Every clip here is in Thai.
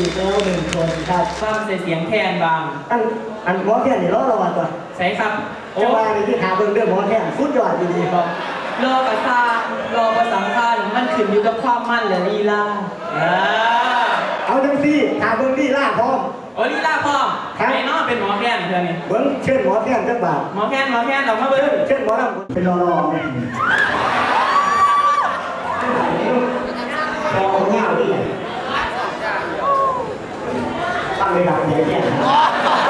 อีกแล้วหนึ่งคนครับฟังใส่เสียงแทนบาง อันอันหมอแท่นนี่รอระวังตัวใช่ครับ โอ้จะว่าในที่หาเบิ่งเรื่องหมอแท่นสุดยอดดีๆครับรอกระซ่ารอประสังขารมันขึ้นอยู่กับความมั่นและลีลาอ่าเอาจังซี่หาเบิ่งดีล่าพร้อม โอ้ลีลาพ่อครับไอ้น้องเป็นหมอแค้นเธอนี่เบิ่งเชิญหมอแท่นจักบาทหมอแค้นหมอแค้นเรามาเบิ้งเชิญหมอลำเป็นรอรอๆเนี่ยรอเงาดิ ตั้งเล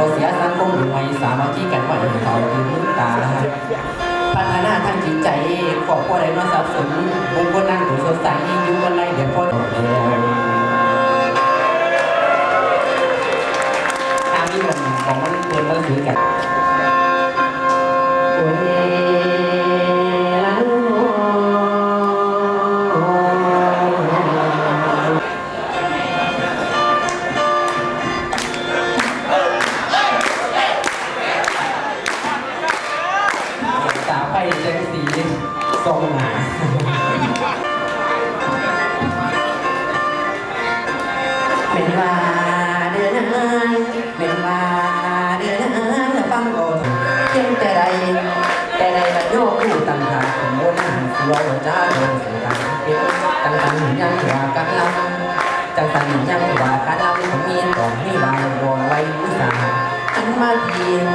มันจะสีโมเสียสังคมหรือไว้สามัคคีกันไว้เขาคือมุตานะฮะพัฒนาทางจิตใจขอบครัวใดมาสับสนบุคคลนั้นถูกสดใสอยู่กันไรเดี๋ยวพ่อโดดเลยตามที่ผมของมันเปินมันถือกัน รณ์หันสิวจ้าโดนสุตังเป็นตั้งตังยังว่ากันลำจังตังยังว่ากันลำผมมีต้อมีวายรอไว้อุตสาห์อันมาเพียง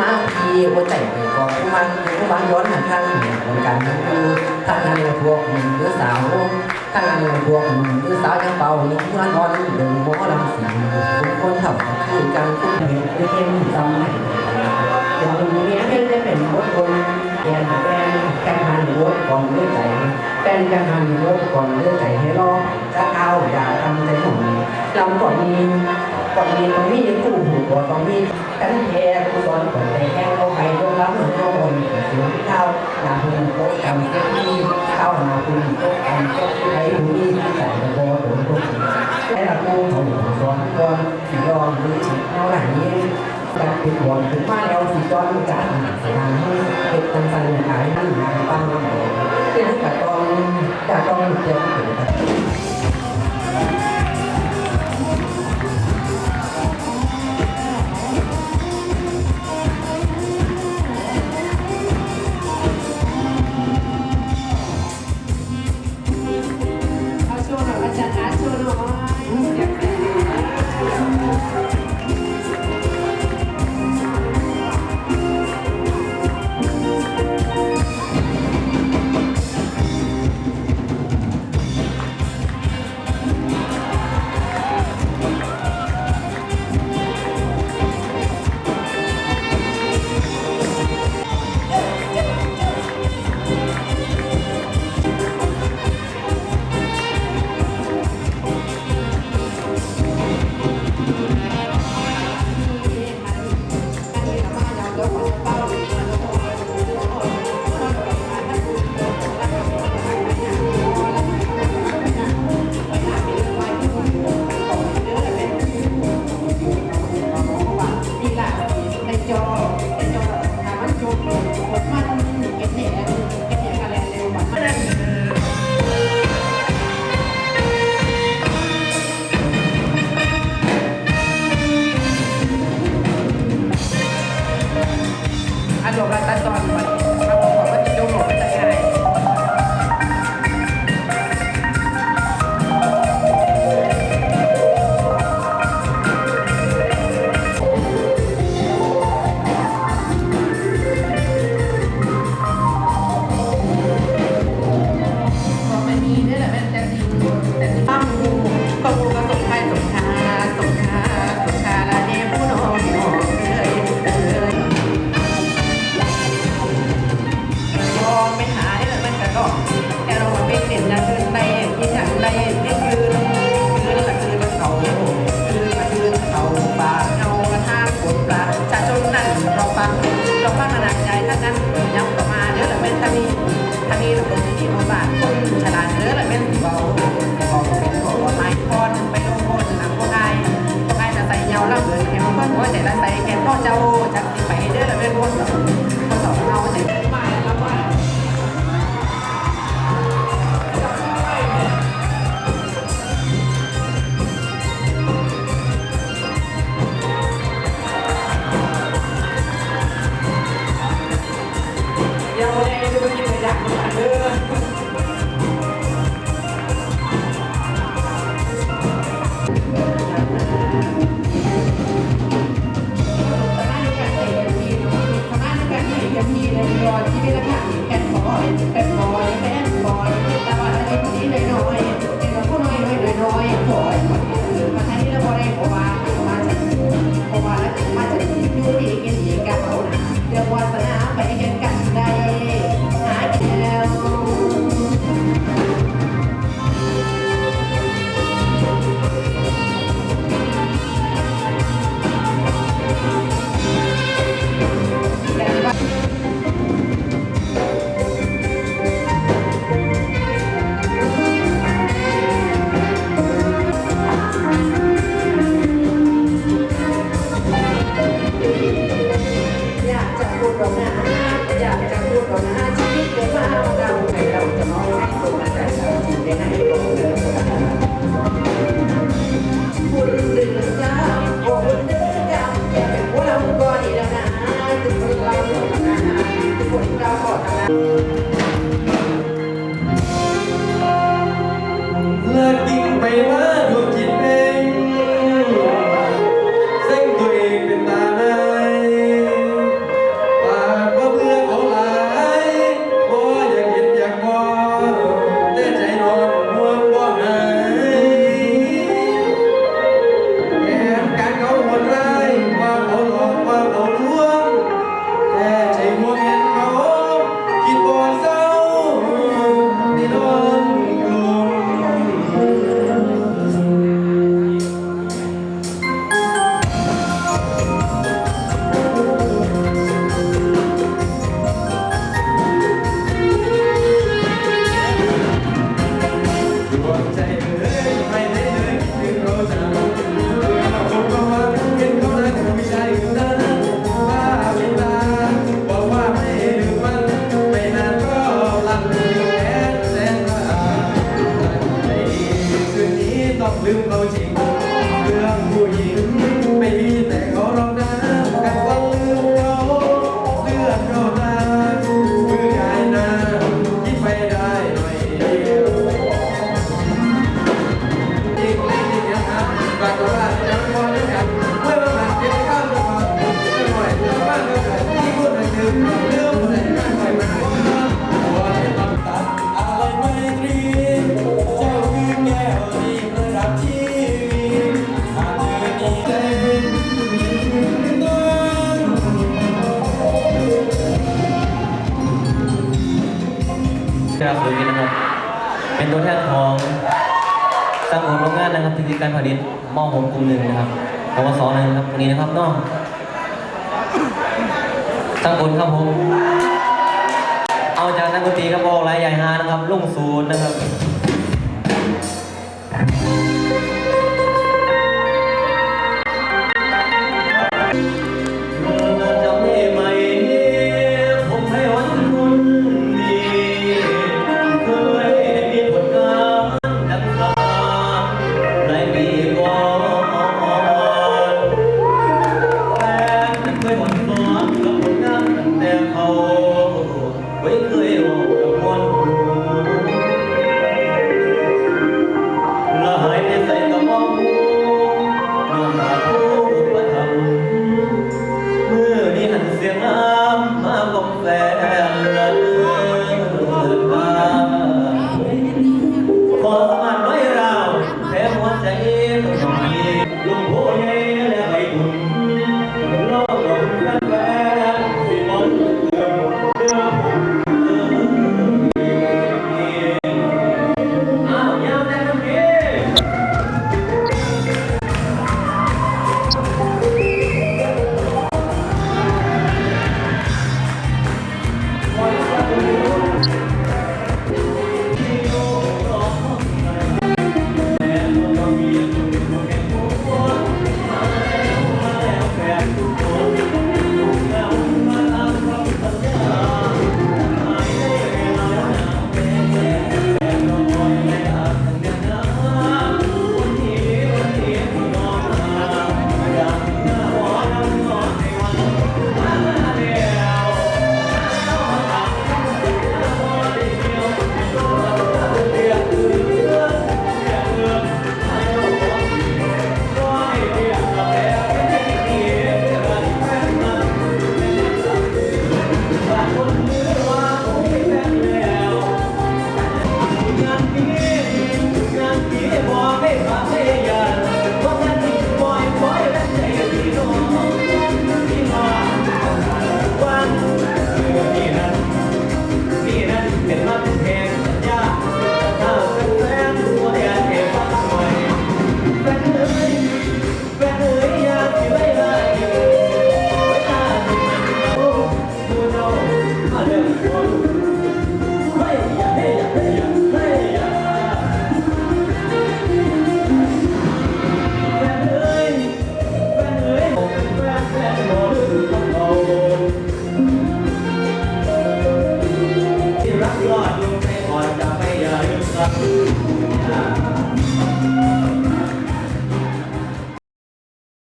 มาเพียงหัวใจไปก่อนมันผู้บางย้อนหันทางเหนือคนกันดูทางนั้นพวกหนึ่งหรือสาวทั้งนั้นพวกหนุ่มหรือสาวยังเป่ายิ่งเมื่อนอนเดินหมอลำสีทุกคนทำคือกันทุกเม็ดไม่เป็นสมัยอย่างนี้ไม่ได้เป็นบทคนแกนแฟน กันหันรถก่อนเลือใจแฟนกันหันรถก่อนเลือใจให้รอจะเอาอย่าทำใจหนุ่มลำก่อนนี้ก่อนนี้ตรงนี้คู่หูก่อนตรงนี้กันแท้ผู้สอนก่อนแต่แห้งเราไปลงรับเหมือนโดนเสียงเท้าหนาหุ่นโต๊ะกำเต็มที่เข้าหนาคุณไอ้ผู้นี้ใส่กระโปรงผมทุกไอ้ละกูเขาอยู่ซ้อนก่อนสีรองหรือเอาไหนังนี้การติดบอลถึงบ้านเราสีจอนการสถานให้เก็บตังค์ขายให้ เาสุรินนะครับ เป็นตัวแทนของสร้างผลโรงงานนะครับที่การผลิตหม้อหมกลุ่มหนึ่งนะครับปวสหนึ่งครับวันนี้นะครับน้องสร้างผลครับผมเอาจากนักดนตรีครับบอกรายใหญ่ฮานะครับลุงศูนย์นะครับ